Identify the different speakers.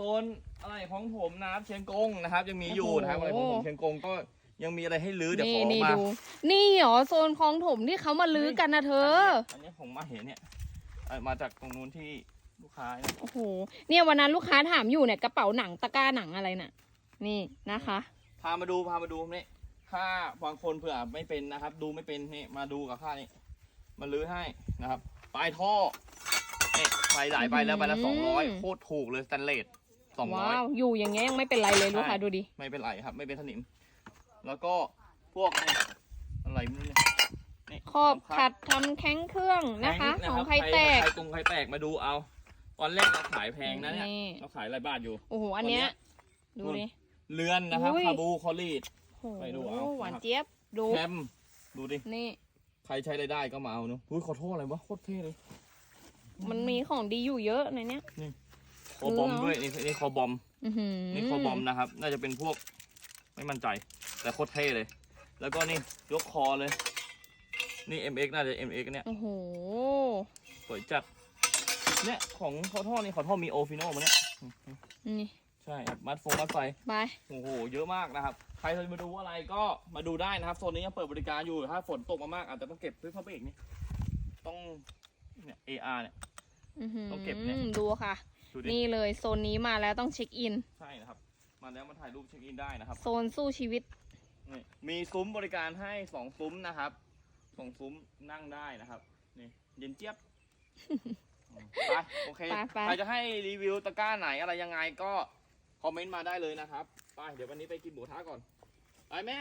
Speaker 1: ซนอะไรของผมนะครับเชียงกงนะครับ ยังมีอยู่นะครับ
Speaker 2: โอ้
Speaker 1: อะไร
Speaker 2: โห
Speaker 1: ของผมเชียงกงก็ยังมีอะไรให้ลื้อเดี๋ยว
Speaker 2: นี่
Speaker 1: ขอ
Speaker 2: นี่
Speaker 1: มา
Speaker 2: ดูนี่เหรอโซนคลองถมที่เขามาลื้อกันนะเธอ
Speaker 1: อันนี้ผมมาเห็นเนี่ยเอ่อมาจากตรงนู้นที่ลูกค้าเนี่ย
Speaker 2: โอ้โหเนี่ยวันนั้นลูกค้าถามอยู่เนี่ยกระเป๋าหนังตะกร้าหนังอะไรน่ะ นี่นะคะ
Speaker 1: พามาดูพามาดูนี่ถ้าบางคนเผื่อไม่เป็นนะครับ ดูไม่เป็นนี่มาดูกับข้านี่มาลื้อให้นะครับปลายท่อนี่ใส่หลายใบแล้วใบละ
Speaker 2: อื้
Speaker 1: ส
Speaker 2: อ
Speaker 1: อง
Speaker 2: หื
Speaker 1: ร้อย
Speaker 2: อ
Speaker 1: โคตรถูกเลยสแตนเลส สองร้
Speaker 2: ว้า
Speaker 1: อยว
Speaker 2: อยู่อย่างเงี้ยยังไม่เป็นไรเลยลูกค้า
Speaker 1: ใช่
Speaker 2: ดูดิ
Speaker 1: ไม่เป็นไรครับ ไม่เป็นสนิม แล้วก็พวกนี่อะไรไม่รู้เนี่ยนี่
Speaker 2: ขอบ
Speaker 1: สำคัญ
Speaker 2: ขัดทำแข้งเครื่องนะคะ
Speaker 1: แพ
Speaker 2: ของ
Speaker 1: รับ
Speaker 2: ใครแตก
Speaker 1: ใครตรงใครแตกมาดูเอาตอนแรกเราขายแพงนะเนี่ย
Speaker 2: นี่
Speaker 1: เราขายหลายบาทอยู่
Speaker 2: โอ้โหอันเนี้ยดู
Speaker 1: นู่น
Speaker 2: ดิ
Speaker 1: เรือนนะครับ
Speaker 2: อุ้ย
Speaker 1: คาบูคอลีด
Speaker 2: โอ้โห
Speaker 1: ไปดูเอา
Speaker 2: หวาน
Speaker 1: นะครับ
Speaker 2: เจี๊ยบดู
Speaker 1: แคมดูดิ
Speaker 2: นี่
Speaker 1: ใครใช้ได้ได้ก็มาเอาเนอะอุ้ยขอโทษอะไรวะโคตรเท่เลย
Speaker 2: มันมีของดีอยู่เยอะในเนี้ย
Speaker 1: คอบอม
Speaker 2: เออ
Speaker 1: ด้วยนี่นี่คอบอม
Speaker 2: อื้อหือ
Speaker 1: นี่คอบอมนะครับ น่าจะเป็นพวก ไม่มั่นใจ แต่โคตรเท่เลย แล้วก็นี่ยกคอเลย นี่ MX น่าจะ MX เนี่ย
Speaker 2: โอ้โห
Speaker 1: สวยจัดเนี่ยของขอท่อนี่ขอท่อมีโอฟิโนมาเนี่ย
Speaker 2: นี่
Speaker 1: ใช่ครับมัดโฟมมัดไฟ
Speaker 2: ไป
Speaker 1: โอ้โหเยอะมากนะครับ ใครจะมาดูอะไรก็มาดูได้นะครับโซนนี้ยังเปิดบริการอยู่ถ้าฝนตกมามากอาจจะต้องเก็บด้วยผ้าเบรกนี่ต้องเนี่ย AR เนี่ย
Speaker 2: อื้อหือ
Speaker 1: ต้องเก็บเนี่ย
Speaker 2: ดูค่ะ
Speaker 1: ดูดิ
Speaker 2: นี่เลยโซนนี้มาแล้วต้องเช็คอิน
Speaker 1: ใช่นะครับ มาแล้วมาถ่ายรูปเช็คอินได้นะครับ
Speaker 2: โซนสู้ชีวิต
Speaker 1: นี่มีซุ้มบริการให้สองซุ้มนะครับสองซุ้มนั่งได้นะครับ นี่เย็นเจี๊ยบไปโอเค
Speaker 2: ไปไป
Speaker 1: ใครจะให้รีวิวตะกร้าไหนอะไรยังไงก็คอมเมนต์มาได้เลยนะครับ ไปเดี๋ยววันนี้ไปกินหมูทะก่อน ไปแม่